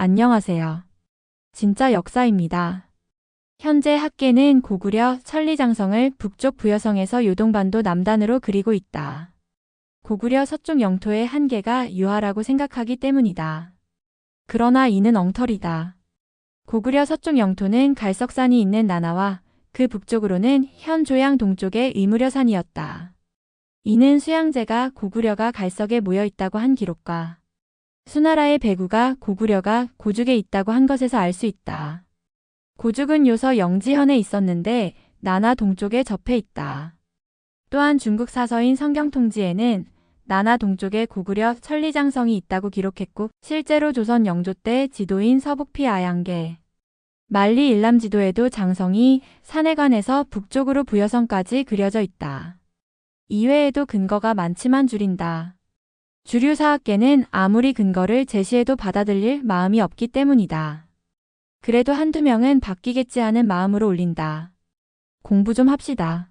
안녕하세요. 진짜 역사입니다. 현재 학계는 고구려 천리장성을 북쪽 부여성에서 요동반도 남단으로 그리고 있다. 고구려 서쪽 영토의 한계가 유하라고 생각하기 때문이다. 그러나 이는 엉터리다. 고구려 서쪽 영토는 갈석산이 있는 나나와 그 북쪽으로는 현 조양 동쪽의 의무려산이었다. 이는 수양제가 고구려가 갈석에 모여 있다고 한 기록과 수나라의 배구가 고구려가 고죽에 있다고 한 것에서 알 수 있다. 고죽은 요서 영지현에 있었는데 나나 동쪽에 접해 있다. 또한 중국 사서인 성경통지에는 나나 동쪽에 고구려 천리장성이 있다고 기록했고 실제로 조선 영조 때 지도인 서북피 아양계 만리 일남 지도에도 장성이 산해관에서 북쪽으로 부여성까지 그려져 있다. 이외에도 근거가 많지만 줄인다. 주류 사학계는 아무리 근거를 제시해도 받아들일 마음이 없기 때문이다. 그래도 한두 명은 바뀌겠지 하는 마음으로 올린다. 공부 좀 합시다.